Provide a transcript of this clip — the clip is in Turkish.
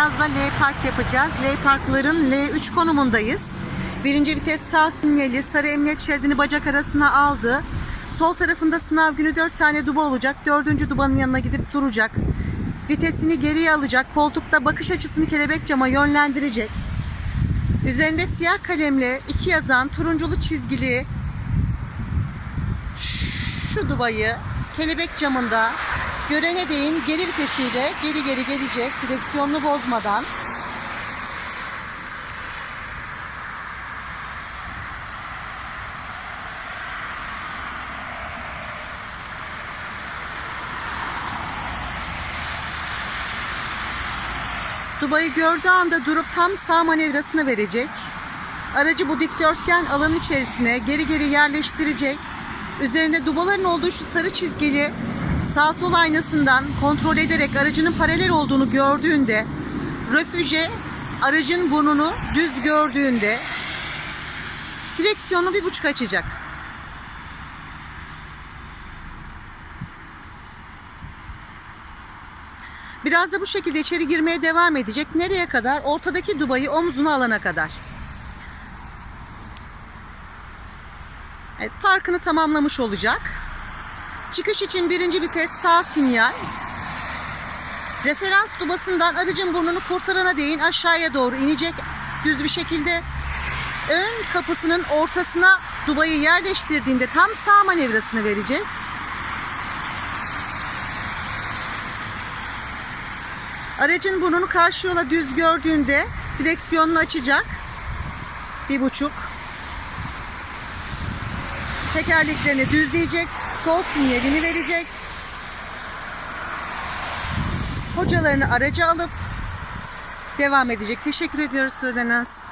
Sudenaz'la L park yapacağız. L parkların L3 konumundayız. Birinci vites sağ sinyali sarı emniyet şeridini bacak arasına aldı. Sol tarafında sınav günü 4 tane duba olacak. Dördüncü dubanın yanına gidip duracak. Vitesini geriye alacak. Koltukta bakış açısını kelebek cama yönlendirecek. Üzerinde siyah kalemle iki yazan turunculu çizgili şu dubayı kelebek camında görene değin geri vitesiyle geri geri gelecek direksiyonunu bozmadan. Dubayı gördüğü anda durup tam sağ manevrasını verecek. Aracı bu dikdörtgen alanın içerisine geri geri yerleştirecek. Üzerinde dubaların olduğu şu sarı çizgili sağ sol aynasından kontrol ederek aracının paralel olduğunu gördüğünde refüje aracın burnunu düz gördüğünde direksiyonu bir buçuk açacak. Biraz da bu şekilde içeri girmeye devam edecek. Nereye kadar? Ortadaki dubayı omzuna alana kadar. Evet, parkını tamamlamış olacak. Çıkış için birinci vites sağ sinyal. Referans dubasından aracın burnunu kurtarana değin aşağıya doğru inecek düz bir şekilde. Ön kapısının ortasına dubayı yerleştirdiğinde tam sağ manevrasını verecek. Aracın burnunu karşı yola düz gördüğünde direksiyonunu açacak. Bir buçuk. Tekerleklerini düzleyecek. Sol sinyalini verecek. Hocalarını araca alıp devam edecek. Teşekkür ediyoruz Sudenaz.